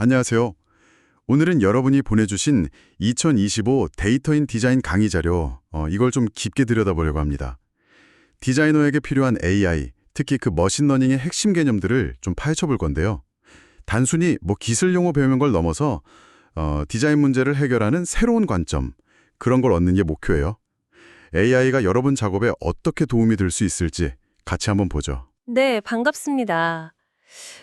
안녕하세요. 오늘은 여러분이 보내주신 2025 데이터인 디자인 강의 자료, 어, 이걸 좀 깊게 들여다보려고 합니다. 디자이너에게 필요한 AI, 특히 그 머신러닝의 핵심 개념들을 좀 파헤쳐 볼 건데요. 단순히 뭐 기술 용어 배우는 걸 넘어서 어, 디자인 문제를 해결하는 새로운 관점, 그런 걸 얻는 게 목표예요. AI가 여러분 작업에 어떻게 도움이 될 수 있을지 같이 한번 보죠. 네, 반갑습니다.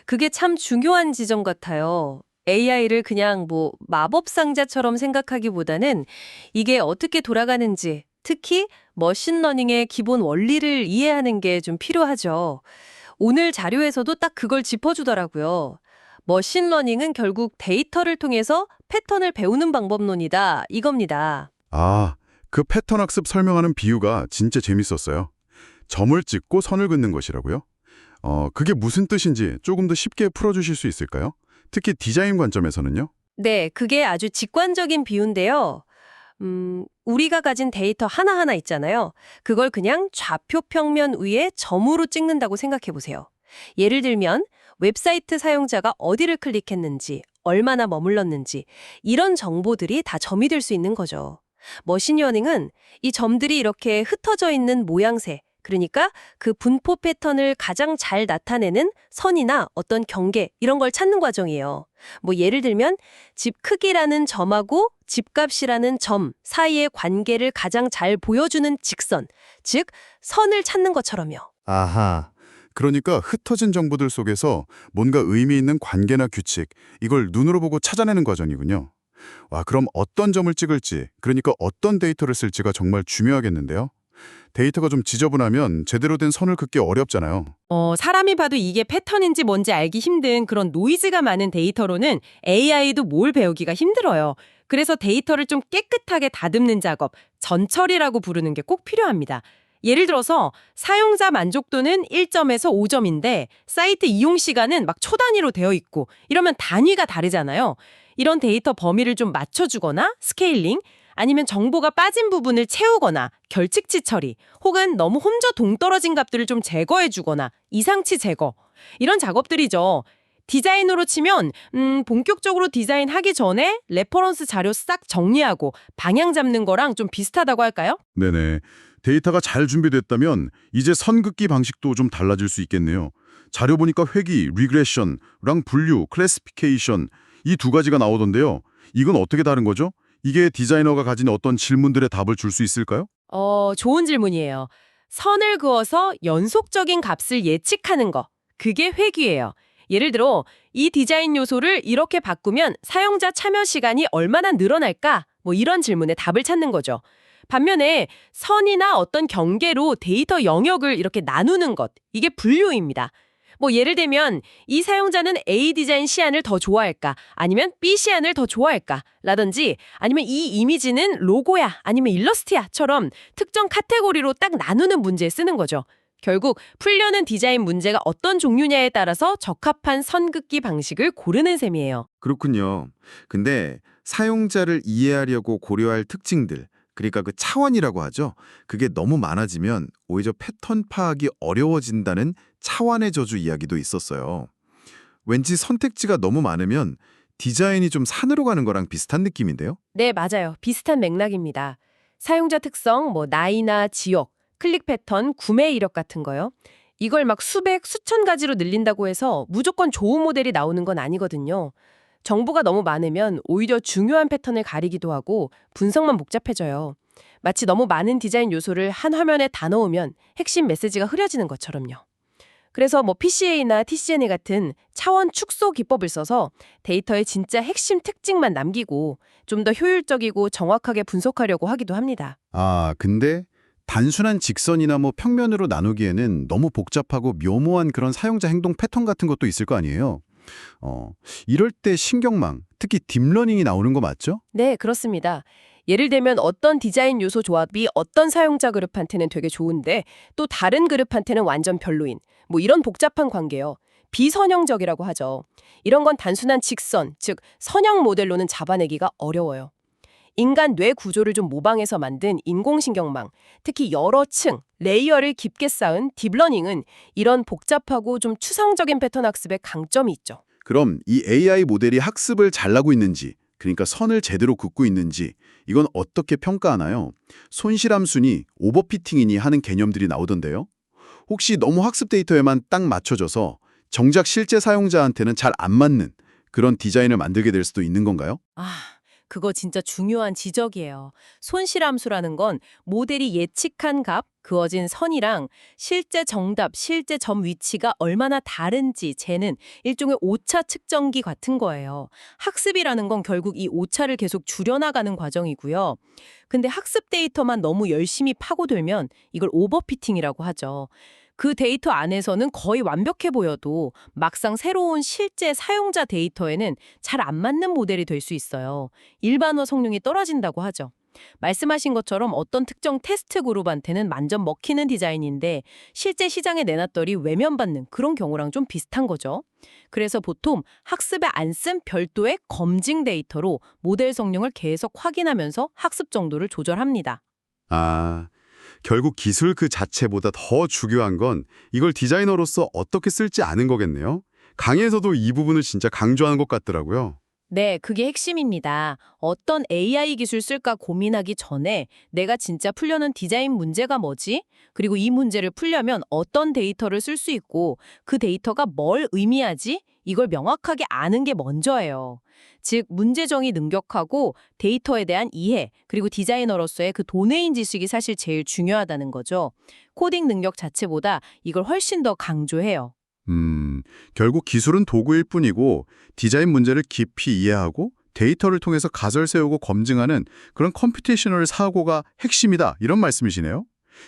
그게 참 중요한 지점 같아요. AI를 그냥 뭐 마법 상자처럼 생각하기보다는 이게 어떻게 돌아가는지, 특히 머신러닝의 기본 원리를 이해하는 게 좀 필요하죠. 오늘 자료에서도 딱 그걸 짚어주더라고요. 머신러닝은 결국 데이터를 통해서 패턴을 배우는 방법론이다, 이겁니다. 아, 그 패턴 학습 설명하는 비유가 진짜 재밌었어요. 점을 찍고 선을 긋는 것이라고요? 어, 그게 무슨 뜻인지 조금 더 쉽게 풀어주실 수 있을까요? 특히 디자인 관점에서는요? 네, 그게 아주 직관적인 비유인데요. 음, 우리가 가진 데이터 하나하나 있잖아요. 그걸 그냥 좌표 평면 위에 점으로 찍는다고 생각해 보세요. 예를 들면 웹사이트 사용자가 어디를 클릭했는지, 얼마나 머물렀는지 이런 정보들이 다 점이 될 수 있는 거죠. 머신러닝은 이 점들이 이렇게 흩어져 있는 모양새, 그러니까 그 분포 패턴을 가장 잘 나타내는 선이나 어떤 경계 이런 걸 찾는 과정이에요. 뭐 예를 들면 집 크기라는 점하고 집값이라는 점 사이의 관계를 가장 잘 보여주는 직선, 즉 선을 찾는 것처럼요. 아하. 그러니까 흩어진 정보들 속에서 뭔가 의미 있는 관계나 규칙, 이걸 눈으로 보고 찾아내는 과정이군요. 와, 그럼 어떤 점을 찍을지, 그러니까 어떤 데이터를 쓸지가 정말 중요하겠는데요. 데이터가 좀 지저분하면 제대로 된 선을 긋기 어렵잖아요. 어, 사람이 봐도 이게 패턴인지 뭔지 알기 힘든 그런 노이즈가 많은 데이터로는 AI도 뭘 배우기가 힘들어요. 그래서 데이터를 좀 깨끗하게 다듬는 작업, 전처리라고 부르는 게 꼭 필요합니다. 예를 들어서 사용자 만족도는 1점에서 5점인데 사이트 이용 시간은 막 초 단위로 되어 있고 이러면 단위가 다르잖아요. 이런 데이터 범위를 좀 맞춰주거나 스케일링, 아니면 정보가 빠진 부분을 채우거나 결칙치 처리, 혹은 너무 홈저 동떨어진 값들을 좀 제거해주거나 이상치 제거 이런 작업들이죠. 디자인으로 치면 음, 본격적으로 디자인하기 전에 레퍼런스 자료 싹 정리하고 방향 잡는 거랑 좀 비슷하다고 할까요? 네네. 데이터가 잘 준비됐다면 이제 선긋기 방식도 좀 달라질 수 있겠네요. 자료 보니까 회귀, 리그레션랑 분류, 클래시피케이션 이 두 가지가 나오던데요. 이건 어떻게 다른 거죠? 이게 디자이너가 가진 어떤 질문들의 답을 줄 수 있을까요? 어, 좋은 질문이에요. 선을 그어서 연속적인 값을 예측하는 거. 그게 회귀예요. 예를 들어 이 디자인 요소를 이렇게 바꾸면 사용자 참여 시간이 얼마나 늘어날까? 뭐 이런 질문에 답을 찾는 거죠. 반면에 선이나 어떤 경계로 데이터 영역을 이렇게 나누는 것. 이게 분류입니다. 뭐 예를 들면 이 사용자는 A 디자인 시안을 더 좋아할까? 아니면 B 시안을 더 좋아할까? 라든지 아니면 이 이미지는 로고야 아니면 일러스트야처럼 특정 카테고리로 딱 나누는 문제에 쓰는 거죠. 결국 풀려는 디자인 문제가 어떤 종류냐에 따라서 적합한 선긋기 방식을 고르는 셈이에요. 그렇군요. 근데 사용자를 이해하려고 고려할 특징들, 그러니까 그 차원이라고 하죠. 그게 너무 많아지면 오히려 패턴 파악이 어려워진다는 차원의 저주 이야기도 있었어요. 왠지 선택지가 너무 많으면 디자인이 좀 산으로 가는 거랑 비슷한 느낌인데요? 네, 맞아요. 비슷한 맥락입니다. 사용자 특성, 뭐 나이나 지역, 클릭 패턴, 구매 이력 같은 거요. 이걸 막 수백, 수천 가지로 늘린다고 해서 무조건 좋은 모델이 나오는 건 아니거든요. 정보가 너무 많으면 오히려 중요한 패턴을 가리기도 하고 분석만 복잡해져요. 마치 너무 많은 디자인 요소를 한 화면에 다 넣으면 핵심 메시지가 흐려지는 것처럼요. 그래서 뭐 PCA나 TCNA 같은 차원 축소 기법을 써서 데이터의 진짜 핵심 특징만 남기고 좀 더 효율적이고 정확하게 분석하려고 하기도 합니다. 아, 근데 단순한 직선이나 뭐 평면으로 나누기에는 너무 복잡하고 묘모한 그런 사용자 행동 패턴 같은 것도 있을 거 아니에요. 어, 이럴 때 신경망, 특히 딥러닝이 나오는 거 맞죠? 네, 그렇습니다. 예를 들면 어떤 디자인 요소 조합이 어떤 사용자 그룹한테는 되게 좋은데 또 다른 그룹한테는 완전 별로인 뭐 이런 복잡한 관계요. 비선형적이라고 하죠. 이런 건 단순한 직선, 즉 선형 모델로는 잡아내기가 어려워요. 인간 뇌 구조를 좀 모방해서 만든 인공신경망, 특히 여러 층, 레이어를 깊게 쌓은 딥러닝은 이런 복잡하고 좀 추상적인 패턴 학습에 강점이 있죠. 그럼 이 AI 모델이 학습을 잘하고 있는지, 그러니까 선을 제대로 긋고 있는지 이건 어떻게 평가하나요? 손실함수니 오버피팅이니 하는 개념들이 나오던데요. 혹시 너무 학습 데이터에만 딱 맞춰져서 정작 실제 사용자한테는 잘 안 맞는 그런 디자인을 만들게 될 수도 있는 건가요? 아, 그거 진짜 중요한 지적이에요. 손실함수라는 건 모델이 예측한 값, 그어진 선이랑 실제 정답, 실제 점 위치가 얼마나 다른지 재는 일종의 오차 측정기 같은 거예요. 학습이라는 건 결국 이 오차를 계속 줄여나가는 과정이고요. 근데 학습 데이터만 너무 열심히 파고들면 이걸 오버피팅이라고 하죠. 그 데이터 안에서는 거의 완벽해 보여도 막상 새로운 실제 사용자 데이터에는 잘 안 맞는 모델이 될 수 있어요. 일반화 성능이 떨어진다고 하죠. 말씀하신 것처럼 어떤 특정 테스트 그룹한테는 완전 먹히는 디자인인데 실제 시장에 내놨더니 외면받는 그런 경우랑 좀 비슷한 거죠. 그래서 보통 학습에 안 쓴 별도의 검증 데이터로 모델 성능을 계속 확인하면서 학습 정도를 조절합니다. 아, 결국 기술 그 자체보다 더 중요한 건 이걸 디자이너로서 어떻게 쓸지 아는 거겠네요. 강의에서도 이 부분을 진짜 강조하는 것 같더라고요. 네, 그게 핵심입니다. 어떤 AI 기술 쓸까 고민하기 전에 내가 진짜 풀려는 디자인 문제가 뭐지? 그리고 이 문제를 풀려면 어떤 데이터를 쓸 수 있고 그 데이터가 뭘 의미하지? 이걸 명확하게 아는 게 먼저예요. 즉, 문제정의 능력하고 데이터에 대한 이해, 그리고 디자이너로서의 그 도내인 지식이 사실 제일 중요하다는 거죠. 코딩 능력 자체보다 이걸 훨씬 더 강조해요. 음, 결국 기술은 도구일 뿐이고 디자인 문제를 깊이 이해하고 데이터를 통해서 가설 세우고 검증하는 그런 컴퓨테이셔널 사고가 핵심이다 이런 말씀이시네요.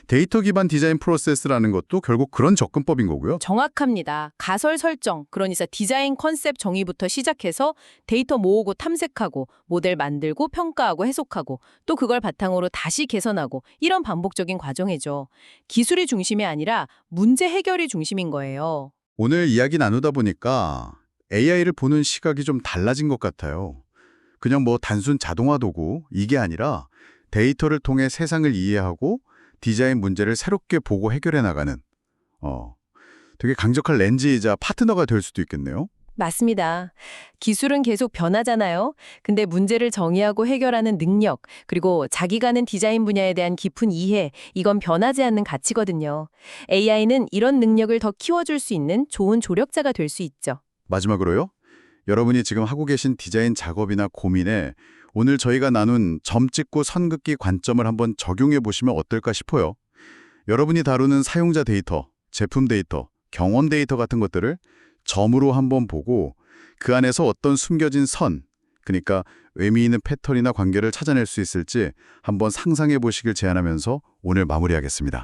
데이터 기반 디자인 프로세스라는 것도 결국 그런 접근법인 거고요. 정확합니다. 가설 설정, 그러니까 디자인 컨셉 정의부터 시작해서 데이터 모으고 탐색하고 모델 만들고 평가하고 해석하고 또 그걸 바탕으로 다시 개선하고 이런 반복적인 과정이죠. 기술이 중심이 아니라 문제 해결이 중심인 거예요. 오늘 이야기 나누다 보니까 AI를 보는 시각이 좀 달라진 것 같아요. 그냥 뭐 단순 자동화 도구 이게 아니라 데이터를 통해 세상을 이해하고 디자인 문제를 새롭게 보고 해결해 나가는 어 되게 강력한 렌즈이자 파트너가 될 수도 있겠네요. 맞습니다. 기술은 계속 변하잖아요. 근데 문제를 정의하고 해결하는 능력, 그리고 자기가 하는 디자인 분야에 대한 깊은 이해, 이건 변하지 않는 가치거든요. AI는 이런 능력을 더 키워줄 수 있는 좋은 조력자가 될 수 있죠. 마지막으로요. 여러분이 지금 하고 계신 디자인 작업이나 고민에 오늘 저희가 나눈 점 찍고 선 긋기 관점을 한번 적용해 보시면 어떨까 싶어요. 여러분이 다루는 사용자 데이터, 제품 데이터, 경원 데이터 같은 것들을 점으로 한번 보고 그 안에서 어떤 숨겨진 선, 그러니까 의미 있는 패턴이나 관계를 찾아낼 수 있을지 한번 상상해 보시길 제안하면서 오늘 마무리하겠습니다.